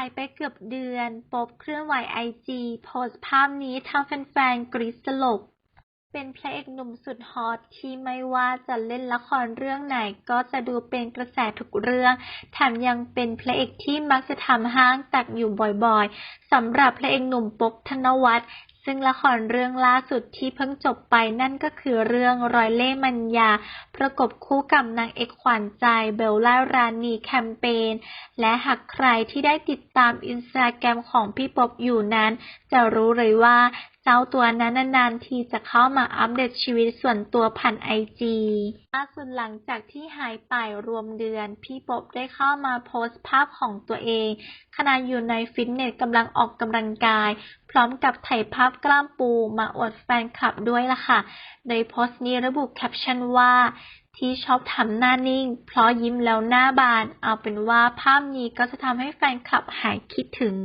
ายไปเกือบเดือน ป๊อบเคลื่อนไหวไอจีโพสต์ภาพนี้ทำแฟนๆกรี๊ดสลบ เป็นพระเอกหนุ่มสุดฮอตที่ไม่ว่าจะเล่นละครเรื่องไหน ก็จะดูเป็นกระแสทุกเรื่อง แถมยังเป็นพระเอกที่มักจะทำห้างแตกอยู่บ่อยๆสำหรับพระเอกหนุ่มป๊อบธนวัฒน์ ซึ่งละครเรื่องล่าสุดที่เพิ่งจบไปนั่นก็คือเรื่องรอยเล่ห์มัญญา ประกบคู่กับนางเอกขวัญใจเบลล่ารานีแคมเปญ และหากใครที่ได้ติดตามอินสตาแกรมของพี่ป๊อบอยู่นั้น จะรู้เลยว่า เจ้าตัวนั้นนานๆทีจะเข้ามาอัปเดตชีวิตส่วนตัวผ่านไอจีล่าสุดหลังจากที่หายไปรวมเดือน พี่ป๊อบได้เข้ามาโพสต์ภาพของตัวเอง ขณะอยู่ในฟิตเนสกำลังออกกำลังกาย พร้อมกับถ่ายภาพกล้ามปูมาอวดแฟนคลับด้วยล่ะค่ะ โดยโพสต์นี้ระบุแคปชั่นว่าที่ชอบทำหน้านิ่ง เพราะยิ้มแล้วหน้าบาน เอาเป็นว่าภาพนี้ก็จะทำให้แฟนคลับหายคิดถึง